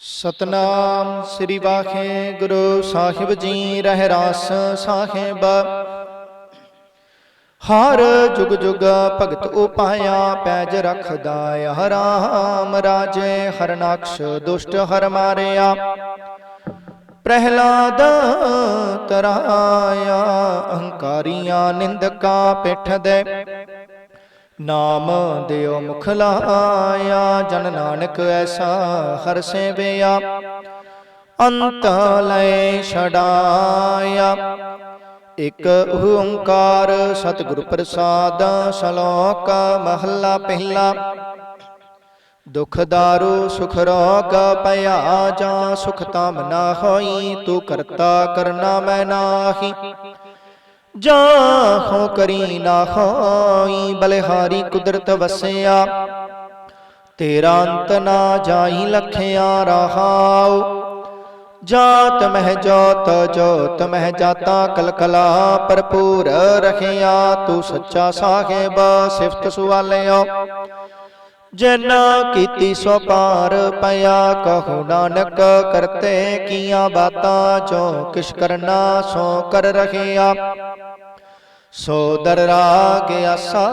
ਸਤਨਾਮ ਸ੍ਰੀ ਵਾਖੇ ਗੁਰੂ ਸਾਹਿਬ ਜੀ, ਰਹਿ ਰਾਸ ਸਾਹਿਬ। ਹਰ ਜੁਗ ਜੁਗ ਭਗਤ ਉਪਾਇਆ, ਪੈਜ ਰਖਦਾ ਹਰਾਮ ਰਾਜੇ ਹਰਨਾਕਸ਼ ਦੁਸ਼ਟ ਹਰ ਮਾਰਿਆ। ਪ੍ਰਹਿਲਾਦ ਤਰਾਇਆ, ਅਹੰਕਾਰੀਆਂ ਨਿੰਦਕਾ ਪਿੱਠ ਦੇ। ਨਾਮ ਦਿਓ ਮੁਖ ਲਾਇਆ, ਜਨ ਨਾਨਕ ਐਸਾ ਹਰ ਸੇਵਿਆ। ਅੰਤ ਲੈ ਛਡਾਇਆ, ਇਕ ਓੰਕਾਰ ਸਤਿਗੁਰ ਪ੍ਰਸਾਦ, ਸ਼ਲੋਕ ਮਹੱਲਾ ਪਹਿਲਾ। ਦੁਖ ਦਾਰੂ, ਸੁਖ ਰੋਗ ਪਿਆ ਜਾਂ ਸੁਖ ਤਮ ਨਾ ਹੋਈ, ਤੂੰ ਕਰਤਾ ਕਰਨਾ ਮੈਂ ਨਾਹੀ। ਜਾਂ ਕਰੀ ਨਾ ਹੋਈ, ਬਲਿਹਾਰੀ ਕੁਦਰਤ ਵਸਿਆ। ਤੇਰਾ ਅੰਤ ਨਾ ਜਾਈ ਲਖਿਆ ਰਹਾਉ। ਜਾਤ ਮਹਿ ਜੋਤ ਜੋਤ ਮਹਿ ਜਾਤਾ, ਕਲਕਲਾ ਭਰਪੂਰ ਰਖਿਆ ਤੂੰ ਸੱਚਾ ਸਾਹਿਬ, ਸਿਫਤ ਸੁਆਲਿਓ ਜਿਨ ਕੀਤੀ ਸੋ ਪਾਰ ਪਿਆ, ਕਹੋ ਨਾਨਕ ਕਰਤੇ ਕੀਆਂ ਬਾਤਾਂ ਜੋ ਕਿਛ ਕਰਨਾ ਸੋ ਕਰ ਰਖਿਆ ਸੋ ਦਰ ਰਾਗ ਆਸਾ,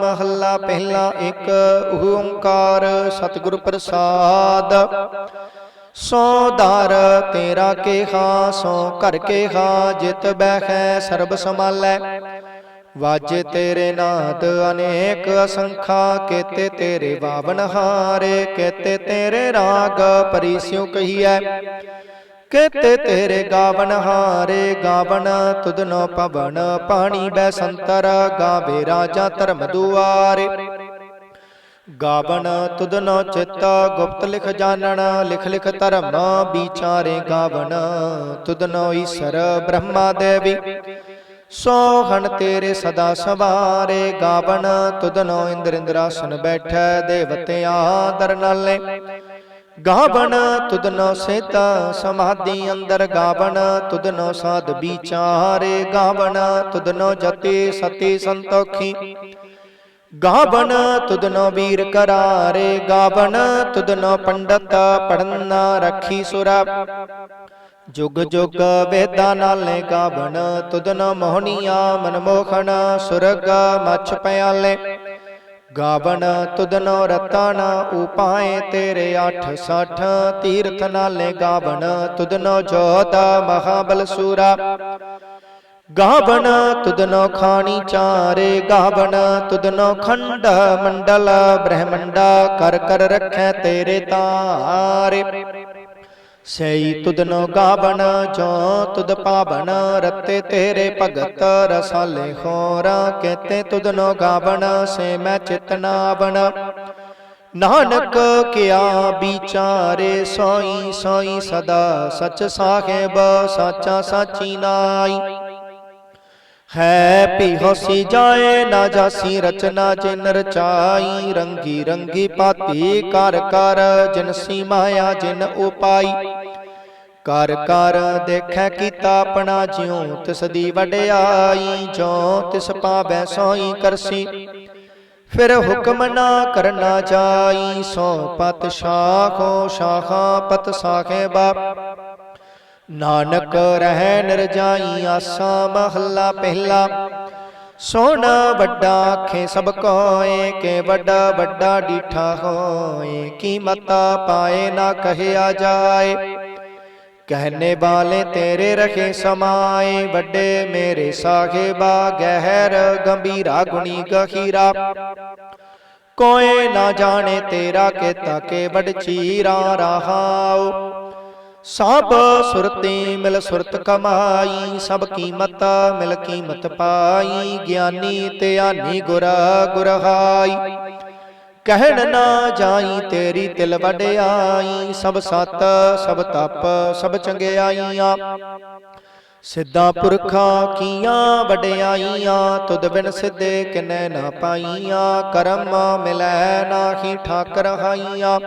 ਮਹੱਲਾ ਪਹਿਲਾ ਇੱਕ, ਓੰਕਾਰ ਸਤਿਗੁਰ ਪ੍ਰਸਾਦ। ਸੋ ਦਰ ਤੇਰਾ ਕੇਹਾ, ਸੋ ਘਰ ਕੇਹਾ, ਜਿਤ ਬਹਿ ਸਰਬ ਸਮਾਲੈ ਵਾਜੇ ਤੇਰੇ ਨਾਦ ਅਨੇਕ ਅਸੰਖਾ, ਕੇਤੇ ਤੇਰੇ ਬਾਵਨ ਹਾਰੇ, ਕੇਤੇ ਤੇਰੇ ਰਾਗ ਪਰਿਸਿਉ ਕਹੀਐ। ਕੇਤੇ ਤੇਰੇ ਗਾਵਨ ਹਾਰੇ, ਗਾਵਨ ਤੁਧਨੋ ਪਵਨ, ਪਾਣੀ ਬੈ ਸੰਤਰ, ਗਾਵੇ ਰਾਜਾ ਧਰਮ ਦੁਆਰੇ। ਗਾਵਨ ਤੁਧਨੋ ਚਿੱਤ, ਗੁਪਤ ਲਿਖ ਜਾਣਨ, ਲਿਖ ਲਿਖ ਧਰਮ, ਵਿਚਾਰੇ ਗਾਵਨ ਤੁਧਨੋ ਈਸ਼ਰ ਬ੍ਰਹਮਾ ਦੇਵੀ। ਸੋਹਣ ਤੇਰੇ ਸਦਾ ਸਵਾਰੇ ਗਾਵਨ ਤੁਧਨੋ ਇੰਦਰ ਇੰਦਰਾਸਨ ਬੈਠੈ ਦੇਵਤਿਆਂ ਦਰ ਨਾਲੇ। ਗਾਵਨ ਤੁਧਨੋ ਸੇਤਾ ਸਮਾਧੀ ਅੰਦਰ ਗਾਵਨ ਤੁਧਨੋ ਸਾਧ ਵਿਚਾਰੇ ਗਾਵਨ ਤੁਧਨੋ ਜਤੀ ਸਤੀ ਸੰਤੋਖੀ। ਗਾਵਨ ਤੁਧਨੋ ਵੀਰ ਕਰਾਰੇ ਗਾਵਨ ਤੁਧਨੋ ਪੰਡਤ ਪੜਨਾ ਰੱਖੀ ਸੁਰਾ। ਜੁਗ ਜੁਗ ਵੇਦਾਂ ਨਾਲੇ ਗਾਵਨ ਤੁਧਨੋ ਮੋਹਣੀਆਂ ਮਨਮੋਖਣ ਸੁਰਗ ਮਛ ਪਿਆਲੇ। ਗਾਵਨ ਤੁਧਨੋ ਰਤਨ ਉਪਾਏ ਤੇਰੇ 860 ਤੀਰਥ ਨਾਲੇ ਗਾਵਨ ਤੁਧਨੋ ਜੋਤ ਮਹਾਬਲ ਸੂਰਾ। ਗਾਵਨ ਤੁਧਨੋ ਖਾਣੀ ਚਾਰੇ ਗਾਵਨ ਤੁਧਨੋ ਖੰਡ ਮੰਡਲ ਬ੍ਰਹਮੰਡਾ ਕਰ ਕਰ ਰੱਖੈ ਤੇਰੇ ਤਾਰੇ। ਸਈ ਤੁਧਨੋ ਗਾਵਣ, ਜੋ ਤੁਧ ਪਾਵਨ ਰਤੇ ਤੇਰੇ ਭਗਤ ਰਸਾਲੇ ਹੋਰਾ ਕਹਤੇ ਤੁਧਨੋ ਗਾਵਣ, ਸੇ ਮੈਂ ਚਿਤਨਾਵਣ ਨਾਨਕ ਕਿਆ ਵਿਚਾਰੇ, ਸੋਈ ਸੋਈ ਸਦਾ ਸਚ ਸਾਹਿਬ, ਸਾਚਾ ਸਾਚੀ ਨਾਈ। ਹੈ ਭੀ ਹੋਸੀ ਜਾਏ ਨਾ ਜਾਸੀ ਰਚਨਾ, ਜਿਨ ਰਚਾਈ ਰੰਗੀ ਰੰਗੀ ਪਾਤੀ। ਕਰ ਕਰ ਜਿਨਸੀ ਮਾਇਆ ਜਿਨ ਉਪਾਈ ਕਰ ਕਰ ਦੇਖੈ ਕੀਤਾ ਆਪਣਾ ਜਿਉ, ਤਿਸ ਦੀ ਵਡਿਆਈ ਜੋ ਤਿਸ ਪਾਵੈ ਸੋਈ ਕਰਸੀ। ਫਿਰ ਹੁਕਮ ਨਾ ਕਰਨਾ ਜਾਈ, ਸੋ ਪਤ ਸ਼ਾਖੋ ਸ਼ਾਖਾ ਪਤ ਸਾਖੇ ਬਾਪ ਨਾਨਕ ਰਹਿ ਨਿਰਜਾਈ ਆਸਾ ਮਹੱਲਾ ਪਹਿਲਾ। ਸੋਨ ਵੱਡਾ ਆਖੇ ਸਭ ਕੋਏ, ਕੇ ਵੱਡਾ ਵੱਡਾ ਡੀਠਾ ਹੋਏ, ਕੀਮਤ ਪਾਏ ਨਾ ਕਹਿਆ ਜਾਏ। ਕਹਿਨੇ ਵਾਲੇ ਤੇਰੇ ਰਖੇ ਸਮਾਏ, ਵੱਡੇ ਮੇਰੇ ਸਾਹਿਬਾ ਗਹਿਰ ਗੰਭੀਰਾ ਗੁਣੀ ਗਖੀਰਾ ਕੋਏ ਨਾ ਜਾਣੇ ਤੇਰਾ ਕੀਤਾ ਕੇ ਵੱਡ ਚੀਰਾ ਰਹਾਉ ਸਭ ਸੁਰਤੀ ਮਿਲ ਸੁਰਤ ਕਮਾਈ, ਸਭ ਕੀਮਤ ਮਿਲ ਕੀਮਤ ਪਾਈ, ਗਿਆਨੀ ਤੇ ਆਨੀ ਗੁਰ ਗੁਰਹਾਈ। ਕਹਿਣ ਨਾ ਜਾਈ ਤੇਰੀ ਤਿਲ ਵਡਿਆਈ, ਸਭ ਸਤ, ਸਭ ਤਪ, ਸਭ ਚੰਗਿਆਈਆਂ। ਸਿੱਧਾ ਪੁਰਖਾਂ ਕੀਆਂ ਵਡਿਆਈਆਂ, ਤੁਧ ਬਿਨ ਸਿੱਧੇ ਕਿਨੈ ਨਾ ਪਾਈਆਂ, ਕਰਮ ਮਿਲੈ ਨਾਹੀ ਠਾਕਰ ਹਾਈਆਂ।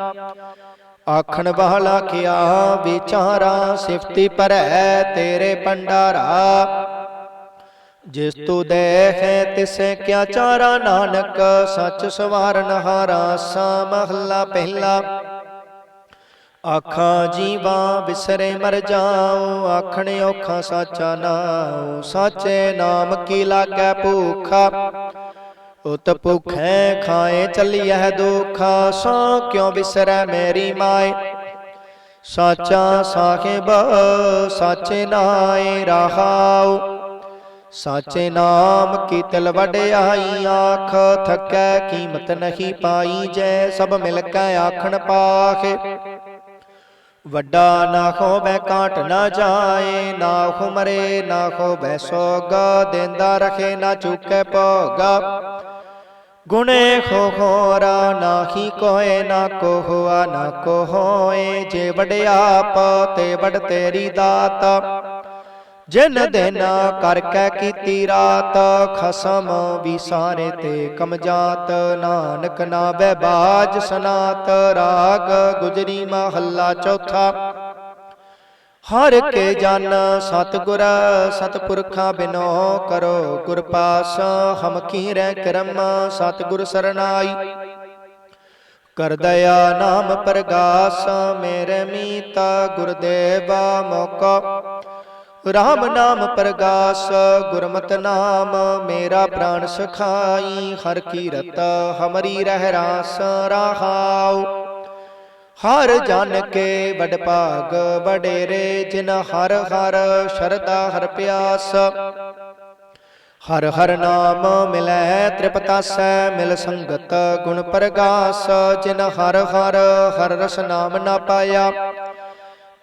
ਆਖਣ ਵਾਲਾ ਕਿਆ, ਵਿਚਾਰਾ ਸਿਫਤੀ ਭਰੈ ਤੇਰੇ ਪੰਡਾਰਾ ਜਿਸ ਤੂ ਦੇਖੈ ਤਿਸੈ ਕਿਆ ਚਾਰਾ, ਨਾਨਕ ਸੱਚ ਸਵਾਰਨ ਹਾਰਾ, ਸਾ ਮਹੱਲਾ ਪਹਿਲਾ। ਆਖਾਂ ਜੀਵਾ ਵਿਸਰੇ ਮਰ ਜਾਉ, ਆਖਣ ਔਖਾ ਸਾਚਾ ਨਾਉ, ਸਾਚੇ ਨਾਮ ਕੀ ਲਾਗੈ ਭੂਖਾ। ਉਤ ਭੁਖੈ ਖਾਏ ਚੱਲੀਐ ਦੁਖਾ ਸੋ ਕਿਉ ਵਿਸਰੈ ਮੇਰੀ ਮਾਏ? ਸਾਚਾ ਸਾਹਿਬ, ਸਾਚੇ ਨਾਏ ਰਹਾਉ। ਸਾਚੇ ਨਾਮ ਕੀ ਤਿਲ ਵਡਿਆਈ ਆਖ ਥਕੈ ਕੀਮਤ ਨਹੀਂ ਪਾਈ ਜੈ, ਸਭ ਮਿਲ ਕੇ ਆਖਣ ਪਾਖੇ। ਵੱਡਾ ਨਾ ਹੋਵੇ ਕਾਟ ਨਾ ਜਾਏ, ਨਾ ਖੁਮਰੇ, ਨਾ ਹੋਵੇ ਸੋਗਾ, ਦਿੰਦਾ ਰਖੇ ਨਾ ਚੁੱਕੈ ਭੋਗਾ। ਗੁਣੇ ਖੋ ਖੋਰਾ ਨਾਹੀ ਕੋਏ, ਨਾ ਕੋ ਹੋਆ ਨਾ ਕੋ ਹੋਏ ਜੇ ਵਡਿਆਪ ਤੇ ਵਡ ਤੇਰੀ ਦਾਤ। ਜਿਨ ਦਿਨ ਕਰ ਕੈ ਕੀਤੀ ਰਾਤ, ਖਸਮ ਵਿਸਾਰੇ ਤੇ ਕਮਜਾਤ। ਨਾਨਕ ਨਾ ਬਾਜ ਸਨਾਤ, ਰਾਗ ਗੁਜਰੀ ਮਹੱਲਾ ਚੌਥਾ। ਹਰ ਕੇ ਜਨ ਸਤਗੁਰ, ਸਤਪੁਰਖਾਂ ਬਿਨੋ ਕਰੋ ਗੁਰ ਪਾਸ। ਹਮ ਕੀਰੈ ਕਰਮ, ਸਤਗੁਰ ਸਰਨਾਈ ਕਰ ਦਇਆ ਨਾਮ ਪ੍ਰਗਾਸ, ਮੇਰੇ ਮੀਤਾ ਗੁਰਦੇਵਾ ਮੋਕੋ। ਰਾਮ ਨਾਮ ਪ੍ਰਗਾਸ, ਗੁਰਮਤ ਨਾਮ, ਮੇਰਾ ਪ੍ਰਾਣ ਸਖਾਈ, ਹਰ ਕੀਰਤ ਹਮਰੀ ਰਹਿ ਰਾਸ ਰਹਾਉ। ਹਰ ਜਨ ਕੇ ਵਡ ਭਾਗ, ਵਡੇਰੇ ਜਿਨ ਹਰ ਹਰ ਸ਼ਰਦਾ ਹਰ ਪਿਆਸ। ਹਰ ਹਰ ਨਾਮ ਮਿਲੈ ਤ੍ਰਿਪਤਾਸੈ ਮਿਲ ਸੰਗਤ ਗੁਣ ਪ੍ਰਗਾਸ, ਜਿਨ ਹਰ ਹਰ ਹਰ ਰਸ ਨਾਮ ਨਾ ਪਾਇਆ।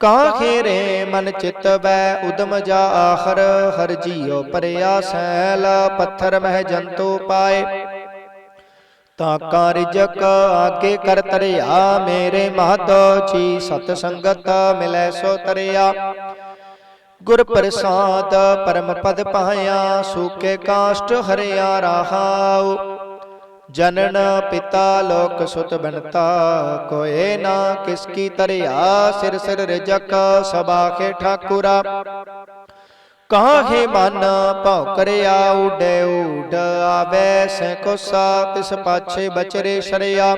ਕਾਹੇ ਖੇਰੇ ਮਨ ਚਿਤ ਬੈ ਉਦਮ ਜਾ ਆਖਰ, ਹਰ ਜੀਉ ਪਰਿਆ ਸੈਲ, ਪੱਥਰ ਮਹਿ ਜੰਤੂ ਪਾਏ। ਤਾਂ ਕਾਰਜਕ ਆਗੇ ਕਰ ਤਰਿਆ, ਮੇਰੇ ਮਹਤ ਜੀ ਸਤ ਸੰਗਤ ਮਿਲੈ ਸੋ ਤਰਿਆ। ਗੁਰ ਪ੍ਰਸਾਦ ਪਰਮ ਪਦ ਪਾਇਆ, ਸੂਕੇ ਕਾਸ਼ਟ ਹਰਿਆ ਰਹਾਉ। ਜਨਨ ਪਿਤਾ ਲੋਕ ਸੁਤ ਬਨਤਾ, ਕੋਏ ਨਾ ਕਿਸ ਕੀ ਤਰਿਆ, ਸਿਰ ਸਿਰ ਰਜਕ ਸਬਾਖੇ ਠਾਕੁਰਾ। ਕਾਹੇ ਮਨ ਭਉ ਕਰਿਆ ਉਡੇ ਉਡ ਆਵੇ ਸੈ ਕੋਸਾ ਤਿਸ ਪਾਛੇ ਬਚਰੇ ਸ਼ਰਿਆ।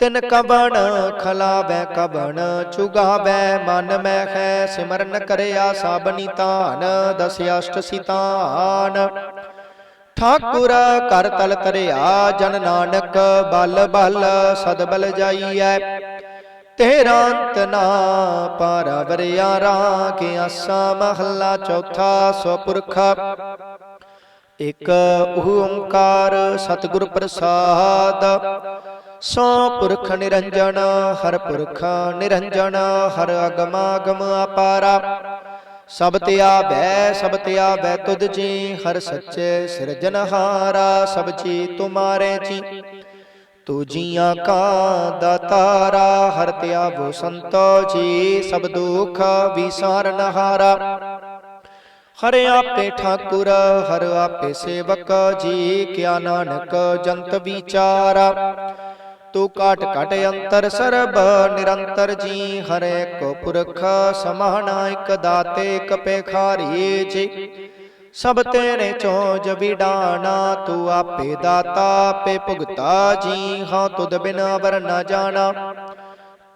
ਤਿਨ ਕਬਣ ਖਲਾਵੇ ਕਬਣ ਚੁਗਾਵੇ ਮਨ ਮੈਂ ਹੈ ਸਿਮਰਨ ਕਰਿਆ ਸਾਬਨੀ ਤਾਨ ਦਸ ਅਸ਼ਟ ਸਿਤਾਨ। ਠਾਕੁਰ ਕਰ ਤਲ ਤਰਿਆ ਜਨ ਨਾਨਕ ਬਲ ਬਲ ਸਦ ਬਲ ਜਾਈਐ। ਤੇਰਾ ਅੰਤ ਨਾ ਪਰਵਰਿਆ ਰਾਗੇ ਆਸਾ ਮਹੱਲਾ ਚੌਥਾ ਸੋ ਪੁਰਖ ਇਕ ਓੰਕਾਰ ਸਤਿਗੁਰ ਪ੍ਰਸਾਦ, ਸੋ ਪੁਰਖ ਨਿਰੰਜਨ, ਹਰ ਪੁਰਖ ਨਿਰੰਜਨ, ਹਰ ਅਗਮਾਗਮ ਅਪਾਰਾ। ਸਭ ਤੇ ਆਵੈ, ਸਭ ਤੇ ਆਵੈ ਤੁਧ ਜੀ, ਹਰ ਸੱਚੇ ਸਿਰਜਨਹਾਰਾ ਸਭ ਜੀ ਤੁਮਾਰੇ ਜੀ। ਤੂ ਜੀਆਂ ਕਾ ਦਾਤਾਰਾ ਹਰ ਤਿਆਵੋ ਸੰਤੋ ਜੀ, ਸਭ ਦੁਖ ਵਿਸਾਰਨ ਹਾਰਾ। ਹਰ ਆਪੇ ਠਾਕੁਰ, ਹਰ ਆਪੇ ਸੇਵਕ ਜੀ, ਕਿਆ ਨਾਨਕ ਜੰਤ ਵਿਚਾਰਾ। ਤੂੰ ਕਾਟ ਕਾਟ ਅੰਤਰ ਸਰਬ, ਨਿਰੰਤਰ ਜੀ ਹਰੇ ਕੋ ਪੁਰਖ ਸਮਾਨਾ ਇਕ ਦਾਤੇ, ਇਕ ਪੇਖਾਰੀ ਜੀ। ਸਭ ਤੇਰੇ ਚੋਜ ਵਿਡਾਣਾ, ਤੂੰ ਆਪੇ ਦਾਤਾ, ਆਪੇ ਭੁਗਤਾ ਜੀ। ਹਾਂ, ਤੁਧ ਬਿਨਾ ਅਵਰ ਨਾ ਜਾਣਾ।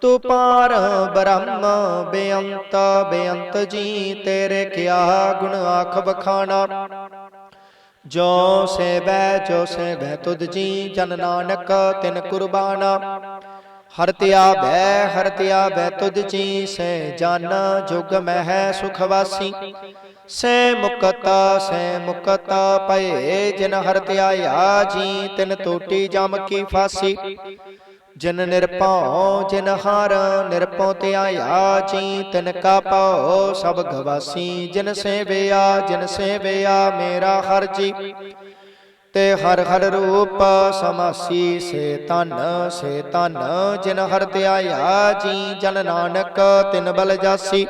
ਤੂੰ ਪਾਰ ਬ੍ਰਹਮ, ਬੇਅੰਤ ਬੇਅੰਤ ਜੀ, ਤੇਰੇ ਕਿਆ ਗੁਣ ਆਖ ਬਖਾਣਾ ਜੋ ਸੇਵੈ ਜੋ ਸੇਵੈ ਤੁਧ ਜੀ, ਜਨ ਨਾਨਕ ਤਿਨ ਕੁਰਬਾਨਾ। ਹਰ ਤਿਆ ਧਿਆਵੈ ਹਰ ਧਿਆਵੈ ਤੁਧ ਜੀ, ਸੇ ਜਨ ਜੁਗ ਮਹਿ ਸੁਖਵਾਸੀ ਸੇ ਮੁਕਤ ਸੇ ਮੁਕਤ ਪਏ ਜਿਨ ਹਰ ਧਿਆਇਆ ਜੀ, ਤਿਨ ਟੋਟੀ ਜਮ ਕੀ ਫਾਸੀ। ਜਿਨ ਨਿਰਭਉ, ਜਿਨ ਹਰ ਨਿਰਭਉ ਧਿਆਇਆ ਜੀ ਤਿਨ ਕਾ ਭਉ ਸਭ ਗਵਾਸੀ, ਜਿਨ ਸੇਵਿਆ ਜਿਨ ਸੇਵਿਆ, ਮੇਰਾ ਹਰ ਜੀ। ਤੇ ਹਰ ਹਰ ਰੂਪ ਸਮਾਸੀ, ਸੇ ਤਨ ਸੇ ਤਨ ਜਿਨ ਹਰ ਧਿਆਇਆ ਜੀ ਜਨ ਨਾਨਕ, ਤਿਨ ਬਲ ਜਾਸੀ।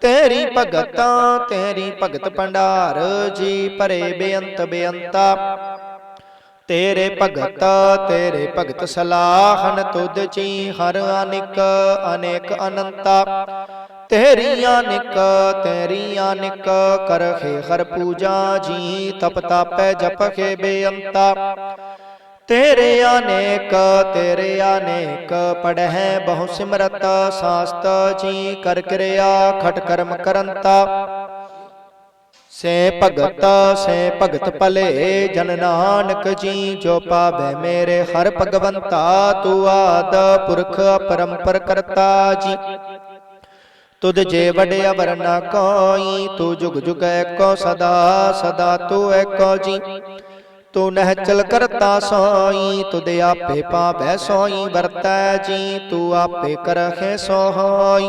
ਤੇਰੀ ਭਗਤਾਂ, ਤੇਰੀ ਭਗਤ ਭੰਡਾਰ, ਜੀ ਭਰੇ ਬੇਅੰਤ ਬੇਅੰਤਾ। ਤੇਰੇ ਭਗਤ ਤੇਰੇ ਭਗਤ ਸਲਾਹਨ ਤੁਧ ਚੀ ਹਰ ਅਨਿਕ ਅਨੇਕ ਅਨੰਤਾ। ਤੇਰੀ ਅਨਿਕ ਤੇਰੀ ਅਨਿਕ ਕਰਖੇ ਹਰ ਪੂਜਾ ਜੀ ਤਪ ਤਾਪੈ ਜਪਖੇ ਬੇਅੰਤਾ। ਤੇਰੇ ਅਨੇਕ ਤੇਰੇ ਅਨੇਕ ਪੜਹਿ ਬਹੁ ਸਿਮਰਤ ਸਾਸਤ ਜੀ ਕਰ ਕਿਰਿਆ ਖਟ ਕਰਮ ਕਰੰਤਾ। ਸੇ ਭਗਤ ਸੇ ਭਗਤ ਭਲੇ ਜਨ ਨਾਨਕ ਜੀ ਜੋ ਪਾਵੇ ਮੇਰੇ ਹਰ ਭਗਵੰਤਾ ਤੂੰ ਆਦ ਪੁਰਖ ਪਰੰਪਰ ਕਰਤਾ ਜੀ। ਤੁਧ ਜੇ ਵਡਿਆ ਵਰਨਾ ਕੋਈ ਤੂੰ ਜੁਗ ਜੁਗ ਏਕੋ ਸਦਾ ਸਦਾ ਤੂੰ ਏਕੋ ਜੀ। ਤੂੰ ਨਹਿਚਲ ਕਰਤਾ ਸੋਈ ਤੁਧ ਆਪੇ ਪਾਵੈ ਸੋਈ ਵਰਤੈ ਜੀ ਤੂੰ ਆਪੇ ਕਰਖੇ ਸੋਈ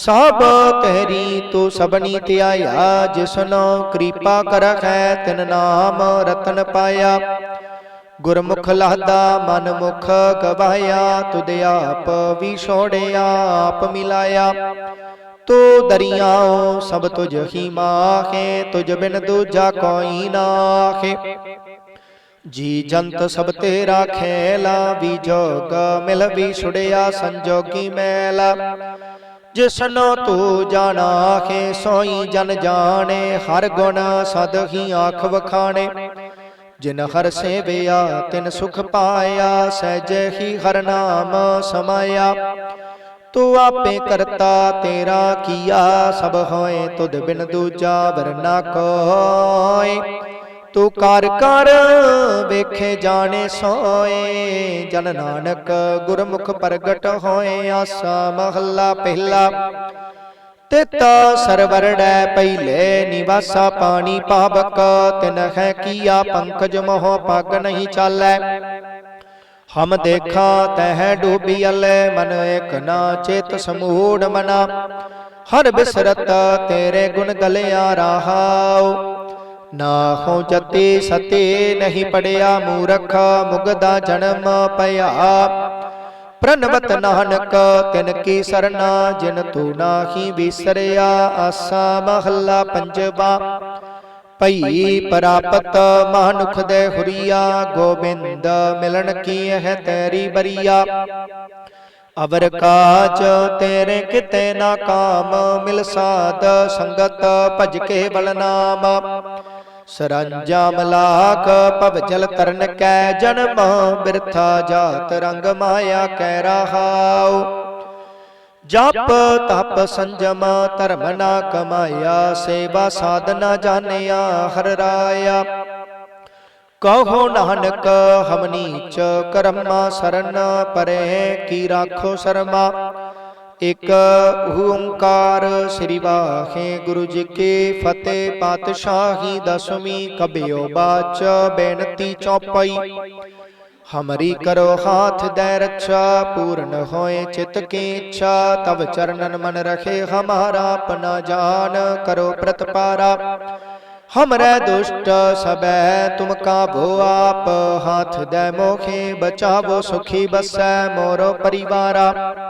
ਸਭ ਤੇਰੀ ਤੂੰ ਸਭਨੀ ਧਿਆਇਆ ਜਿਸਨੋ ਕਿਰਪਾ ਕਰਖੈ ਤਿਨ ਨਾਮ ਰਤਨ ਪਾਇਆ। ਗੁਰਮੁਖ ਲਹਦਾ ਮਨ ਮੁਖ ਗਵਾਇਆ, ਤੁਧ ਆਪ ਵੀ ਛੋੜਿਆ ਆਪ ਮਿਲਾਇਆ। ਤੂੰ ਦਰਿਆਓ ਸਭ ਤੁਝ ਹੀ ਮਾਖੇ ਤੁਝ ਬਿਨ ਦੂਜਾ ਕੋਈ ਨਾਖੇ ਜੀ ਜੰਤ ਸਭ ਤੇਰਾ ਖੇਲਾ, ਵੀ ਜੋਗ ਮਿਲ ਵੀ ਛੁੜਿਆ ਸੰਜੋਗੀ ਮੈਲਾ। ਜਿਸਨੋ ਤੂੰ ਜਾਣਾਖੇ ਸੋਈ ਜਨ ਜਾਣੇ, ਹਰ ਗੁਣ ਸਦ ਹੀ ਆਖ ਵਖਾਣੇ। ਜਿਨ ਹਰ ਸੇਵਿਆ, ਤਿਨ ਸੁਖ ਪਾਇਆ, ਸਹਿਜ ਹੀ ਹਰ ਨਾਮ ਸਮਾਇਆ। ਤੂੰ ਆਪੇ ਕਰਤਾ, ਤੇਰਾ ਕੀਆ, ਸਭ ਹੋਏ, ਤੁਧ ਬਿਨ ਦੂਜਾ ਵਰਨਾ ਕੋਏ। ਤੂੰ ਕਰ ਕਰ, ਵੇਖੇ ਜਾਣੇ ਸੋਏ। ਜਨ ਨਾਨਕ ਗੁਰਮੁਖ ਪ੍ਰਗਟ ਹੋਏ, ਆਸਾ ਮਹੱਲਾ ਪਹਿਲਾ। ਤਿਤ ਸਰਵਰੜੈ ਪਹਿਲੇ, ਨਿਵਾਸਾ ਪਾਣੀ ਪਾਵਕ ਤਿਨ ਹੈ ਕੀਆ ਪੰਕਜ ਮੋਹ ਪਗ ਨਹੀਂ ਚਾਲੈ। ਹਮ ਦੇਖਾ, ਤਹਿ ਡੂਬੀਅਲ ਮਨ ਇਕ ਨਾ ਚੇਤ ਸਮੂੜ ਮਨਾ। ਹਰ ਬਿਸਰਤ ਤੇਰੇ ਗੁਣ ਗਲਿਆ ਰਹਾਉ। ਨਾ ਹੋ ਜਤੀ ਸਤੇ ਨਹੀਂ ਪੜਿਆ ਮੂਰਖ ਮੁਗਦਾ ਜਨਮ ਪਿਆ ਪ੍ਰਨਵਤ ਨਾਨਕ, ਤਿਨ ਕੀ ਸਰਨਾ, ਜਿਨ ਤੂੰ ਨਾਹੀ ਵਿਸਰਿਆ, ਆਸਾ ਮਹੱਲਾ ਪੰਜਵਾ। ਭਈ ਪ੍ਰਾਪਤ ਮਨੁਖ ਦੇ ਹੁਰੀਆ, ਗੋਬਿੰਦ ਮਿਲਣ ਕੀ ਹੈ ਤੇਰੀ ਬਰੀਆ। ਅਵਰ ਕਾਜ ਤੇਰੇ ਕਿਤੇ ਨਾ ਕਾਮ, ਮਿਲ ਸਾਧ ਸੰਗਤ ਭਜ ਕੇ ਬਲ ਨਾਮ। ਸਰੰਜਾਮ ਲਾਖ ਭਵ ਜਲ ਤਰਨ ਕੈ ਜਨਮ, ਬਿਰਥਾ ਜਾਤ ਰੰਗ ਮਾਇਆ ਕੈ ਰਹਾਉ। ਜਪ, ਤਪ ਸੰਜਮ, ਧਰਮ ਨਾ ਕਮਾਇਆ, ਸੇਵਾ ਸਾਧਨਾ ਜਾਣਿਆ, ਹਰ ਰਾਇਆ। ਕਹੋ ਨਾਨਕ ਹਮਨੀ ਚ ਕਰਮਾ ਸਰਨ, ਪਰੇ ਕੀ ਰਾਖੋ ਸ਼ਰਮਾ। ਇਕ ਓੰਕਾਰ ਸ੍ਰੀ ਵਾਹੇ ਗੁਰੂ ਜੀ ਕੀ ਫਤਿਹ, ਪਾਤਸ਼ਾਹੀ ਦਸਵੀਂ ਕਬਿਓ ਬਾਚ, ਬੇਨਤੀ ਚੌਪਈ। ਹਮਰੀ ਕਰੋ ਹਾਥ ਦੇ ਰੱਛਾ, ਪੂਰਨ ਹੋਏ ਚਿਤ ਕੀ ਇੱਛਾ ਤਬ ਚਰਨਨ ਮਨ ਰਖੇ ਹਮਾਰਾ, ਆਪਣਾ ਜਾਨ ਕਰੋ ਪ੍ਰਤਪਾਰਾ। ਹਮਰੇ ਦੁਸ਼ਟ ਸਬੈ ਤੁਮ ਕਾਬੋ ਆਪ, ਹਾਥ ਦੇ ਮੋਖੇ ਬਚਾਵੋ, ਸੁਖੀ ਬਸੈ ਮੋਰੋ ਪਰਿਵਾਰਾ।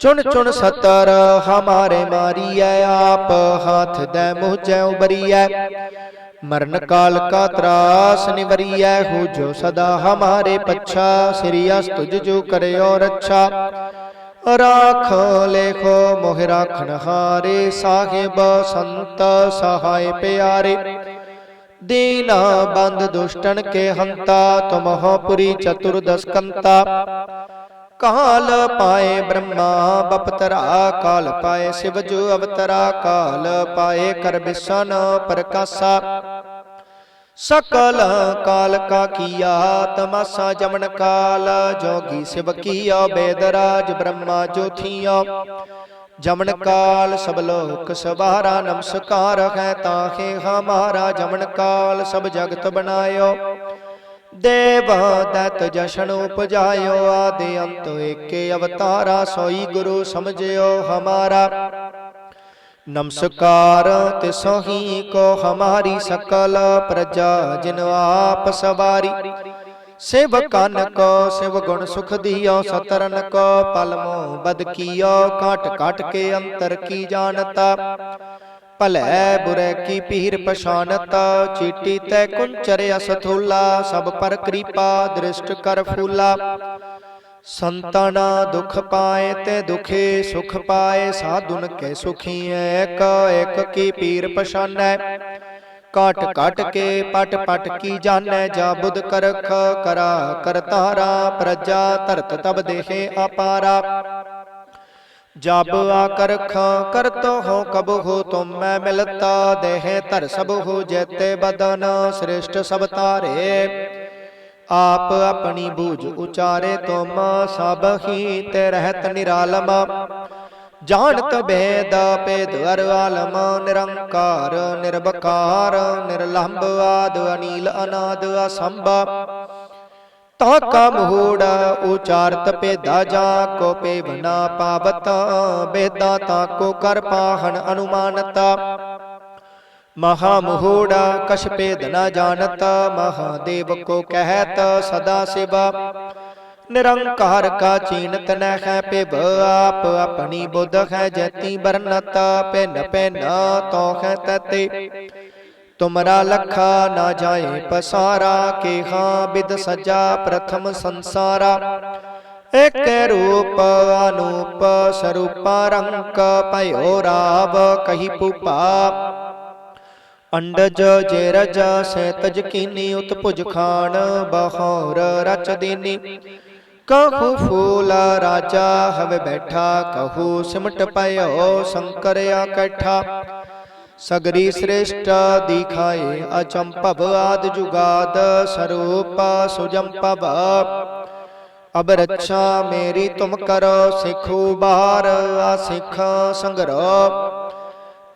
ਚੁਣ ਚੁਣ ਸਤਰ ਹਮਾਰੇ ਮਾਰੀਐ ਆਪ ਹੱਥ ਦੇ ਮੂੰਹ ਚੈ ਉਬਰੀਐ ਮਰਨ ਕਾਲ ਕਾ ਤਰਾਸ ਨਿਵਰੀਐ ਹੋ ਜੋ ਸਦਾ ਹਮਾਰੇ ਪੱਛਾ। ਸ੍ਰੀ ਅਸ ਤੁਝ ਜੋ ਕਰਿਓ ਰੱਛਾ। ਰਾਖ ਲੇਖੋ ਮੋਹਿ ਰਾਖਣ ਹਾਰੇ ਸਾਹਿਬ ਸੰਤ ਸਹਾਇ ਪਿਆਰੇ। ਦੀਨਾ ਬੰਦ ਦੁਸ਼ਟਨ ਕੇ ਹੰਤਾ ਤੁਮਹ ਪੁਰੀ ਚਤੁਰਦਸ਼ਕੰਤਾ ਕਾਲ ਪਾਏ ਬ੍ਰਹਮਾ, ਬਪਤਰਾ ਕਾਲ ਪਾਏ ਸਿਵ ਜੋ ਅਵਤਰਾ, ਕਾਲ ਪਾਏ ਕਰ ਪ੍ਰਕਾਸ਼ਾ। ਸਕਲ ਕਾਲ ਕਾ ਕੀਆ, ਤਮਾਸਾ ਜਮਨ ਕਾਲ, ਜੋਗੀ ਸਿਵ ਕੀਆ, ਬੇਦਰਾਜ ਬ੍ਰਹਮਾ ਜੋਥੀਆ। ਜਮਨ ਕਾਲ ਸਭ ਲੋਕ ਸਵਾਰਾ, ਨਮਸਕਾਰ ਹੈ ਤਾਹੇ ਹਮਾਰਾ, ਜਮਨ ਕਾਲ ਸਭ ਜਗਤ ਬਣਾਇਓ। ਦੇਵ ਦਤ ਜਸ਼ਨ ਉਪਜਾਇਓ ਆਦੇ ਅੰਤ ਏਕੇ ਅਵਤਾਰਾ ਸੋਈ ਗੁਰੂ ਸਮਝਿਓ ਹਮਾਰਾ। ਨਮਸਕਾਰ ਤਿਸੋਹੀ ਕੋ ਹਮਾਰੀ ਸਕਲ ਪ੍ਰਜਾ ਜਿਨ ਆਪ ਸਵਾਰੀ। ਸਿਵ ਕਨ ਕੋ ਸਿਵ ਗੁਣ ਸੁਖ ਦਿਓ ਸਤਰਨ ਕੋ ਪਲਮੋ ਬਦ ਕੀਓ ਕਾਟ ਕਾਟ ਕੇ ਅੰਤਰ ਕੀ ਜਾਣਤਾ। ਭਲੇ ਬੁਰੇ ਕੀ ਪੀਰ ਪਛਾਨਤ? ਚੀਟੀ ਤੈ ਕੁੰਚਰ ਅਸਥੂਲਾ ਸਭ ਪਰ ਕਿਰਪਾ ਦ੍ਰਿਸ਼ਟ ਕਰ ਫੂਲਾ। ਸੰਤਨ ਦੁਖ ਪਾਏ ਤੇ ਦੁਖੇ ਸੁਖ ਪਾਏ ਸਾਧੁਨ ਕੇ ਸੁਖੀ ਏਕ ਏਕ ਕੀ ਪੀਰ ਪਛਾਨੈ। ਕਾਟ ਕਾਟ ਕੇ ਪਟ ਪਟ ਕੀ ਜਾਣੈ ਜਾ ਬੁਧ ਕਰਖ ਕਰਾ ਕਰਤਾਰਾ ਪ੍ਰਜਾ ਧਰਤ ਤਬ ਦੇਹੇ ਅਪਾਰਾ। ਜਬ ਆਕਰਖ ਕਰਤ ਹੋ ਕਬ ਹੋ ਤੁਮ ਮੈਂ ਮਿਲਤਾ ਦੇਹ ਧਰ ਸਭ ਹੋ ਜੈਤੇ ਬਦਨ ਸ੍ਰਿਸ਼ਟ ਸਭ ਤਾਰੇ ਆਪ ਆਪਣੀ ਬੂਝ ਉਚਾਰੇ ਤੁਮ ਸਭ ਹੀ ਤੇ ਰਹਿਤ ਨਿਰਾਲਮ। ਜਾਣਤ ਭੇਦ ਭੇਦ ਅਰ ਆਲਮ। ਨਿਰੰਕਾਰ ਨਿਰਬਕਾਰ ਨਿਰਲੰਭ ਆਦ ਅਨੀਲ ਅਨਾਦ ਅਸੰਭ ਤਾ ਕਾ ਮਹੂੜ ਉਚਾਰਤ ਭੇਦਾ ਜਾ ਕੋ ਪੇਵਨਾ ਪਾਵਤ ਬੇਦਾ ਤਾ ਕੋ ਕਰ ਪਾਹਣ ਅਨੁਮਾਨਤਾ। ਮਹਾ ਮਹੂੜ, ਕਛ ਭੇਦ ਨ ਜਾਣਤ, ਮਹਾਦੇਵ ਕੋ ਕਹਿਤ ਸਦਾ ਸਿਵਾ। ਨਿਰੰਕਾਰ ਕਾ ਚੀਨਤ ਨ ਹੈ ਪਿਭ ਆਪ ਆਪਣੀ ਬੁੱਧ ਹੈ ਜੈਤੀ ਬਰਨਤ ਪੈਨ ਪੈਨ ਤੋ ਹੈ ਤਤੇ। ਤੁਮਰਾ ਲਖਾ ਨਾ ਜਾਏ ਪਸਾਰਾ ਕੇਹਾ ਬਿਦ ਸਜਾ ਪ੍ਰਥਮ ਸੰਸਾਰਾ। ਇਕ ਰੂਪ ਅਨੂਪ ਸਰੂਪਾ ਰੰਕ ਭਇਓ ਰਾਵ ਕਹੀ ਪੂਪਾ ਅੰਡਜ ਜੇ ਰਜ ਸੇ ਕੀਨੀ ਉਤਪੁਜ ਖਾਨ ਬਹੌਰ ਰਚ ਦੀਨੀ। ਕਹੂ ਫੂਲ ਰਾਜਾ ਹਵੇ ਬੈਠਾ, ਕਹੂ ਸਿਮਟ ਪਇਓ ਸ਼ੰਕਰ ਇਕੱਠਾ ਸਗਰੀ ਸ੍ਰੇਸ਼ਟ ਦਿਖਾਏ, ਅਚੰਭਵ ਆਦ ਜੁਗਾਦ ਸਰੂਪ ਸੁਜੰਪਵ ਅਬ ਰੱਛਾ ਮੇਰੀ ਤੁਮ ਕਰੋ ਸਿੱਖੂ ਬਾਰ, ਆ ਸਿੱਖ ਸੰਗਰੋ।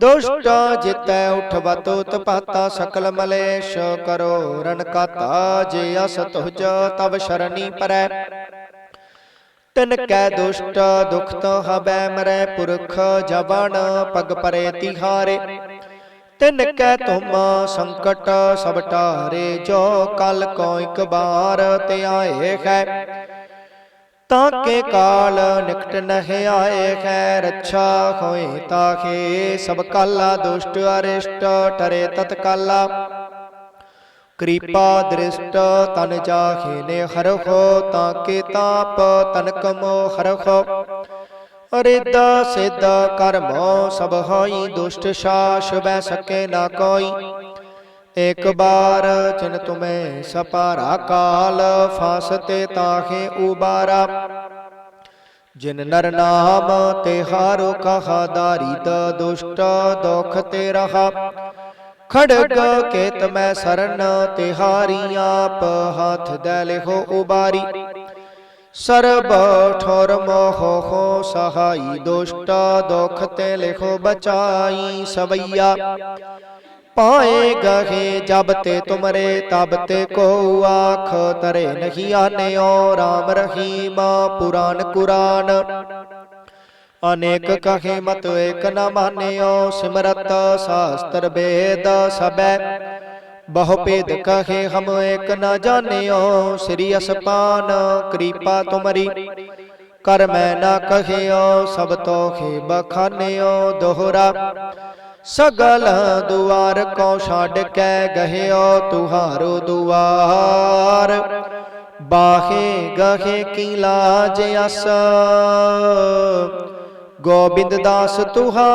ਦੁਸ਼ਟ ਜਿਤੈ ਉਠਵਤ ਉਤਪਾਤਾ, ਸਕਲ ਮਲੇਸ਼ ਕਰੋ ਰਨ ਕਾਤਾ, ਜੇ ਅਸ ਤੁਜ ਤਬ ਸ਼ਰਣੀ ਪਰੈ। ਤਿਨ ਕੈ ਦੁਸ਼ਟ ਦੁਖ ਤੋ ਹਬੈ ਮਰੈ ਪੁਰਖ ਜਵਨ ਪਗ ਪਰੇ ਤਿਹਾਰੇ। ਤਿਨ ਕੈ ਤੁਮ ਸੰਕਟ ਸਭ ਟਾਰੇ ਜੋ ਕਲ ਕੋ ਇਕ ਬਾਰ ਤੇ ਆਏ ਹੈ। ਤਾਂ ਕੇ ਕਾਲ ਨਿਕਟ ਨਹਿ ਆਏ ਹੈ, ਰੱਛਾ ਹੋਏ ਤਾਖੇ ਸਭ ਕਾਲਾ, ਦੁਸ਼ਟ ਅਰਿਸ਼ਟ ਟਰੇ ਤਤਕਾਲਾ ਕਿਰਪਾ ਦ੍ਰਿਸ਼ਟ ਤਨ ਜਾਖੇ ਨੇ ਹਰਖੋ ਤਾਂ ਕੇ ਤਾਪ ਤਨ ਕਮੋ ਹਰਖੋ ਰਿੱਧ ਸਿੱਧ ਕਰਮੋ, ਸਭ ਹੋਈ ਦੁਸ਼ਟ ਸ਼ਾਸ ਬੈ ਸਕੇ ਨਾ ਕੋਈ। ਇਕ ਬਾਰ ਚਿਨ ਤੁਮੇ ਸਪਾਰਾ ਕਾਲ ਫਾਸਤੇ ਤਾਹੇ ਉਬਾਰਾ। ਜਿਨ ਨਰ ਨਾਮ ਤੇ ਹਾਰੋ ਕਹਾ ਦਾਰੀਦ ਦੁਸ਼ਟ ਦੁਖ ਤੇ ਰਹਾ। ਖੜਗ ਕੇਤ ਮੈਂ ਸਰਨ, ਤਿਹਾਰੀ ਆਪ, ਹੱਥ ਦੇ ਲਿਖੋ ਉਬਾਰੀ। ਸਰਬ ਠੋਰ ਮੋਹ ਹੋ ਸਹਾਈ ਦੁਸ਼ਟ ਦੁਖ ਤੇ ਲਿਖੋ ਬਚਾਈ ਸਵਈਆ ਪਾਏ ਗਹੇ ਜਬ ਤੇ ਤੁਮਰੇ ਤਬ ਤੇ ਕੋ ਆਖ ਤਰੇ ਨਹੀਂ ਆਨਿਓ RAM ਰਹੀਮ ਪੁਰਾਨ ਕੁਰਾਨ ਅਨੇਕ ਕਹੇ ਮਤ ਏਕ ਨ ਮਾਨਿਓ ਸਿਮਰਤ ਸਾਸਤਰ ਵੇਦ ਸਬੈ ਬਹੁ ਭੇਦ ਕਹੇ ਹਮ ਏਕ ਨ ਜਾਣਿਓ ਸ੍ਰੀ ਅਸਪਾਨ ਕਿਰਪਾ ਤੁਮਰੀ। ਕਰ ਮੈਂ ਨਾ ਕਹਿਓ ਸਭ ਤੋਖੇ ਬਖਾਨਿਓ ਦੋਹਰਾ। ਸਗਲ ਦੁਆਰ ਕੋ ਛੱਡ ਕੇ ਗਹਿਓ ਤੁਹਾਰੋ ਦੁਆਰ। ਬਾਹੇ ਗਹੇ ਕੀ ਲਾਜ ਅਸ। ਗੋਬਿੰਦ ਦਾਸ ਤੁਹਾਰ।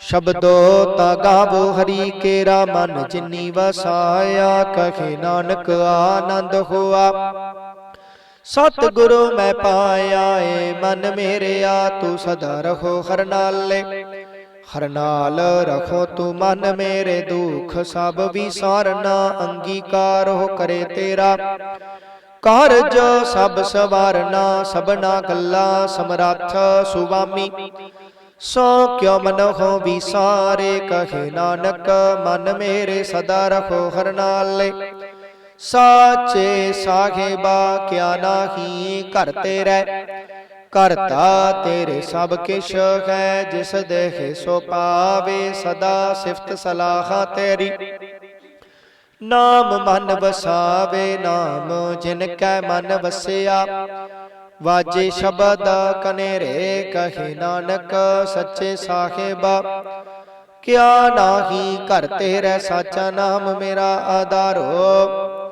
ਸ਼ਬਦੋ ਤਾ ਗਾਵੋ ਹਰੀ ਕੇਰਾ ਮਨ ਜਿਨੀ ਵਸਾਇਆ, ਕਹੇ ਨਾਨਕ ਆਨੰਦ ਹੋਆ। ਸਤਿਗੁਰੂ ਮੈਂ ਪਾਇਆ ਏ ਮਨ ਮੇਰਿਆ, ਤੂੰ ਸਦਾ ਰਹੋ ਹਰ ਨਾਲੇ। ਹਰ ਨਾਲ ਰਖੋ ਤੂੰ ਮਨ ਮੇਰੇ ਦੁਖ, ਸਭ ਵਿਸਾਰਨਾ ਅੰਗੀਕਾਰ ਹੋ ਕਰੇ ਤੇਰਾ। ਕਾਰਜ ਸਭ ਸਵਾਰਨਾ, ਸਭਨਾ ਗੱਲਾਂ ਸਮਰੱਥ ਸੁਵਾਮੀ ਸੋ ਕਿਉ ਮਨ ਹੋ ਵਿਸਾਰੇ ਕਹੇ ਨਾਨਕ, ਮਨ ਮੇਰੇ ਸਦਾ ਰਖੋ ਹਰ ਨਾਲੇ। ਸਾਚੇ ਸਾਹਿਬਾ, ਕਿਆ ਨਾਹੀ ਘਰ ਤੇਰੇ। ਕਰਤਾ ਤੇਰੇ ਸਭ ਕਿਛ ਹੈ, ਜਿਸ ਦੇਖੇ ਸੋ ਪਾਵੇ ਸਦਾ ਸਿਫਤ ਸਲਾਹਾ ਤੇਰੀ। ਨਾਮ ਮਨ ਵਸਾਵੇ, ਨਾਮ ਜਿਨ ਕੈ ਮਨ ਵਸਿਆ। ਵਾਜੇ ਸ਼ਬਦ ਕਨੇਰੇ ਕਹੇ ਨਾਨਕ ਸੱਚੇ ਸਾਹਿਬਾ। ਕਿਆ ਨਾਹੀ ਘਰ ਤੇਰੇ ਸਾਚਾ ਨਾਮ ਮੇਰਾ ਆਧਾਰੋ।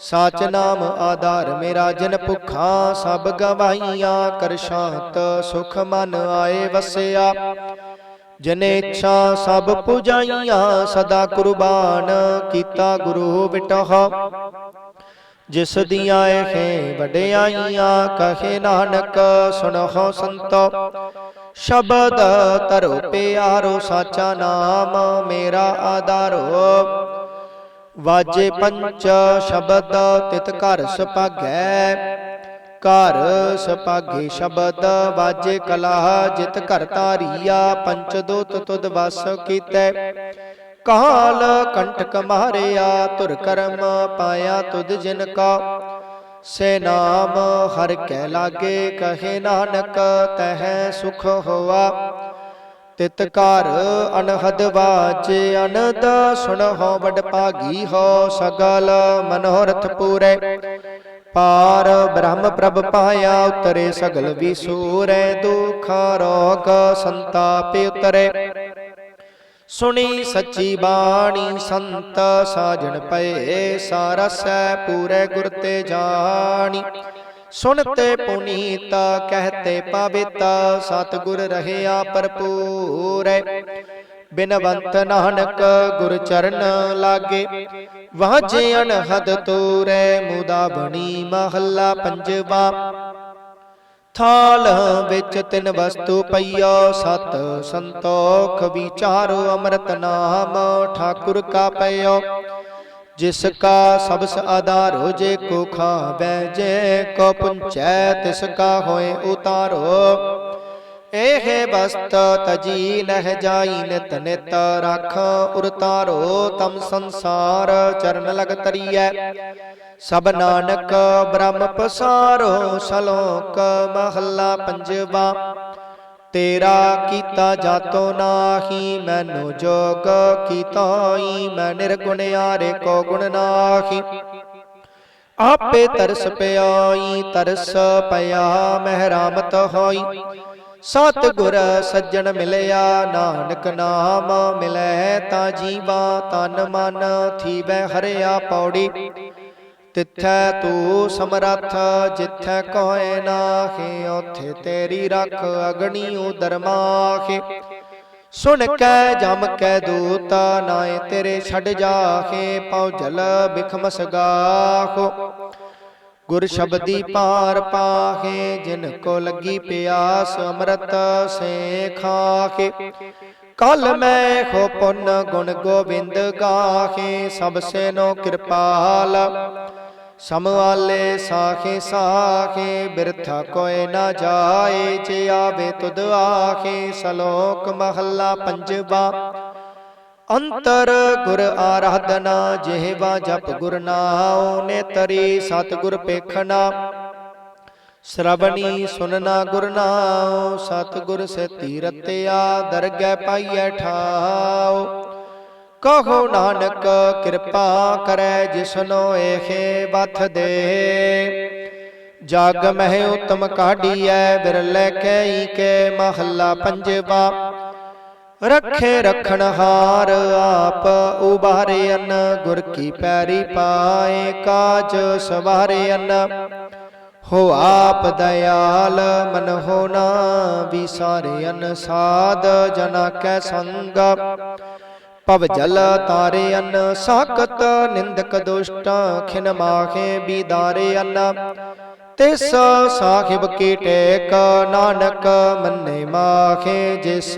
ਸਾਚ ਨਾਮ ਆਧਾਰ ਮੇਰਾ ਜਨ ਭੁਖਾਂ ਸਭ ਗਵਾਈਆਂ ਕਰ ਸ਼ਾਂਤ ਸੁਖ ਮਨ ਆਏ ਵਸਿਆ। ਜਨੇ ਇੱਛਾ ਸਭ ਪੁਜਾਈਆਂ ਸਦਾ ਕੁਰਬਾਨ ਕੀਤਾ ਗੁਰੂ ਵਿਟਹਾ ਜਿਸ ਦੀਆਂ ਇਹ ਵਡਿਆਈਆਂ ਕਹੇ ਨਾਨਕ, ਸੁਣੋ ਸੰਤੋ। ਸ਼ਬਦ ਤਰੋ ਪਿਆਰੋ, ਸਾਚਾ ਨਾਮ ਮੇਰਾ ਆਧਾਰੋ। ਵਾਜੇ ਪੰਚ ਸ਼ਬਦ ਤਿਤ ਘਰ ਸੁਭਾਗੈ, ਘਰ ਸੁਭਾਗੇ ਸ਼ਬਦ ਵਾਜੇ ਕਲਾ, ਜਿਤ ਘਰ ਤਾਰੀਆ ਪੰਚ ਦੋਤ ਤੁਦ ਵਸ ਕੀਤੈ। ਕਾਲ ਕੰਟਕ ਮਾਰਿਆ ਤੁਰ ਕਰਮ ਪਾਇਆ ਤੁਧ ਜਿਨ ਕਾ। ਸੇ ਨਾਮ ਹਰ ਕੈ ਲਾਗੇ, ਕਹੇ ਨਾਨਕ ਤਹ ਸੁਖ ਹੋਆ। ਤਿਤ ਘਰ ਅਨਹਦ ਵਾਚੇ, ਅਨਦ ਸੁਣ ਸੁਣਹੁ ਵਡ ਭਾਗੀ ਹੋ ਸਗਲ ਮਨੋਰਥ ਪੂਰੇ। ਪਾਰ ਬ੍ਰਹਮ ਪ੍ਰਭ ਪਾਇਆ, ਉਤਰੇ ਸਗਲ ਵਿਸੂਰੇ ਦੁਖ ਰੋਗ ਸੰਤਾਪ ਉਤਰੇ। ਸੁਣੀ ਸੱਚੀ ਬਾਣੀ ਸੰਤ ਸਾਜਣ ਪਏ ਸਾਰਸੈ ਪੂਰੇ ਗੁਰ ਤੇ ਜਾਣੀ। ਸੁਣਤੇ ਪੁਨੀਤ ਕਹਤੇ ਪਵਿੱਤ, ਸਤਗੁਰ ਰਹਿਆ ਭਰਪੂਰ ਬਿਨਵੰਤ ਨਾਨਕ ਗੁਰ ਚਰਨ ਲਾਗੇ ਵਾਜੇ ਅਨਹਦ ਤੂਰੇ ਮੁਦਾ ਬਣੀ ਮਹੱਲਾ ਪੰਜਵਾ। ਥਾਲ ਵਿੱਚ ਤਿੰਨ ਵਸਤੂ ਪਈਓ ਸਤ ਸੰਤੋਖ, ਵਿਚਾਰੋ ਅੰਮ੍ਰਿਤ ਨਾਮ ਠਾਕੁਰ ਕਾ ਪਈਓ ਜਿਸ ਕਾ ਸਬਸ ਆਧਾਰੋ ਜੇ ਕੋ ਖਾਵੈ, ਜੇ ਕੋ ਪੁੰਚੈ, ਤਿਸ ਕਾ ਹੋਏ ਉਤਾਰੋ। ਇਹ ਬਸਤ ਤਜੀ ਨਹਿ ਜਾਈ ਨਿਤ ਨਿਤ ਰਖ, ਉਰਤਾਰੋ, ਤਮ ਸੰਸਾਰ ਚਰਨ ਲਗ ਤਰੀਐ। ਸਭ ਨਾਨਕ ਬ੍ਰਹਮ ਪਸਾਰੋ ਸਲੋਕ ਮਹੱਲਾ ਪੰਜਵਾ। ਤੇਰਾ ਕੀਤਾ ਜਾਤੋ ਨਾਹੀ, ਮੈਨੂ ਜੋਗ ਕੀਤਾਈ, ਮੈਂ ਨਿਰਗੁਣ ਆਰੇ ਕੋ ਗੁਣ ਨਾਹੀ। ਆਪੇ ਤਰਸ ਪਿਆਈ, ਤਰਸ ਪਿਆ ਮਹਿਰਾਮਤ ਹੋਈ। ਸਤ ਗੁਰ ਸੱਜਣ ਮਿਲਿਆ, ਨਾਨਕ ਨਾਮ ਮਿਲੈ ਤਾਂ ਜੀਵਾ, ਤਨ ਮਨ ਥੀਵੈ ਹਰਿਆ ਪੌੜੀ। ਤਿੱਥੈ ਤੂੰ ਸਮਰੱਥ, ਜਿੱਥੈ ਕੋਇ ਨਾਹੀ, ਉਥੇ ਤੇਰੀ ਰੱਖ ਅਗਣੀ ਉਦਰ ਮਾਖੇ ਸੁਣ ਕੈ, ਜਮ ਕੈ ਦੂਤ ਨਾਏ ਤੇਰੇ ਛੱਡ ਜਾਖੇ ਪਉ ਜਲ ਬਿਖਮਸ ਗਾਖੋ ਗੁਰ ਸ਼ਬਦੀ ਪਾਰ ਪਾਹੇ, ਜਿਨ ਕੋ ਲੱਗੀ ਪਿਆਸ, ਅੰਮ੍ਰਿਤ ਸੇ ਖਾਖੇ ਕਲ ਮੈਂ ਖੋ ਪੁੰਨ ਗੁਣ ਗੋਬਿੰਦ ਗਾਖੇ ਸਭ ਸੇ ਨੋ ਕਿਰਪਾਲ। ਸਮਵਾਲੇ ਸਾਖੇ ਸਾਖੇ, ਬਿਰਥਾ ਕੋਇ ਨਾ ਜਾਏ, ਜੇ ਆਵੇ ਤੁਧ ਆਖੇ, ਸਲੋਕ ਮਹੱਲਾ ਪੰਜਵਾ। ਅੰਤਰ ਗੁਰ ਆਰਾਧਨਾ, ਜਿਹਵਾ ਜਪ ਗੁਰ ਨਾਉ, ਨੇਤਰੀ ਸਤਿਗੁਰ ਪੇਖਣਾ। ਸ਼ਰਬਣੀ ਸੁਨਨਾ ਗੁਰ ਨਾਉ, ਸਤਿਗੁਰ ਸਤੀ ਰਤਿਆ ਦਰਗਹਿ ਪਾਈਐ ਠਾਉ। ਕਹੋ ਨਾਨਕ, ਕਿਰਪਾ ਕਰੈ ਜਿਸਨੋ ਏਹੇ ਬਥ ਦੇ। ਜਗ ਮਹਿ ਉਤਮ ਕਾਢੀਐ, ਬਿਰਲੇ ਕਈ ਕੇ ਮਹੱਲਾ ਪੰਜਵਾ। ਰੱਖੇ ਰਖਣ ਹਾਰ ਆਪ ਉਬਾਰੇ ਅਨ ਗੁਰ ਕੀ ਪੈਰੀ ਪਾਏ ਕਾਜ ਸਵਾਰੇਨ ਹੋ ਆਪ ਦਇਆਲ, ਮਨ ਹੋ ਨਾ ਵਿਸਾਰੇ ਅਨ ਸਾਧ ਜਨਾ ਕੈ ਸੰਗ। ਪਵ ਜਲ ਤਾਰੇ ਅਨ ਸਾਕਤ ਨਿੰਦਕ ਦੁਸ਼ਟ ਖਿਨ ਮਾਖੇ ਬੀਦਾਰੇ ਅਨ। ਤਿਸ ਸਾਹਿਬ ਕੀ ਟੇਕ ਨਾਨਕ ਮੰਨੇ ਮਾਖੇ ਜਿਸ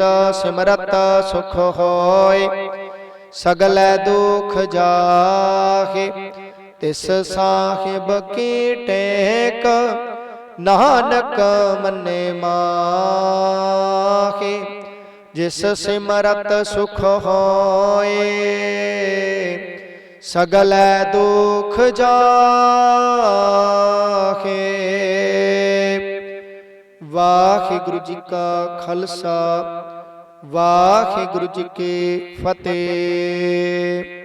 ਸਿਮਰਤ ਸੁਖ ਹੋਏ। ਸਗਲੇ ਦੁਖ ਜਾਖੇ ਤਿਸ ਸਾਹਿਬ ਕੀ ਟੇਕ ਨਾਨਕ ਮੰਨੇ ਮਾਖੇ। ਜਿਸ ਸਿਮਰਤ ਸੁਖ ਹੋਏ, ਸਗਲੈ ਦੁਖ ਜਾਖੇ ਵਾਹਿਗੁਰੂ ਜੀ ਕਾ ਖਾਲਸਾ, ਵਾਹਿਗੁਰੂ ਜੀ ਕੀ ਫਤਿਹ।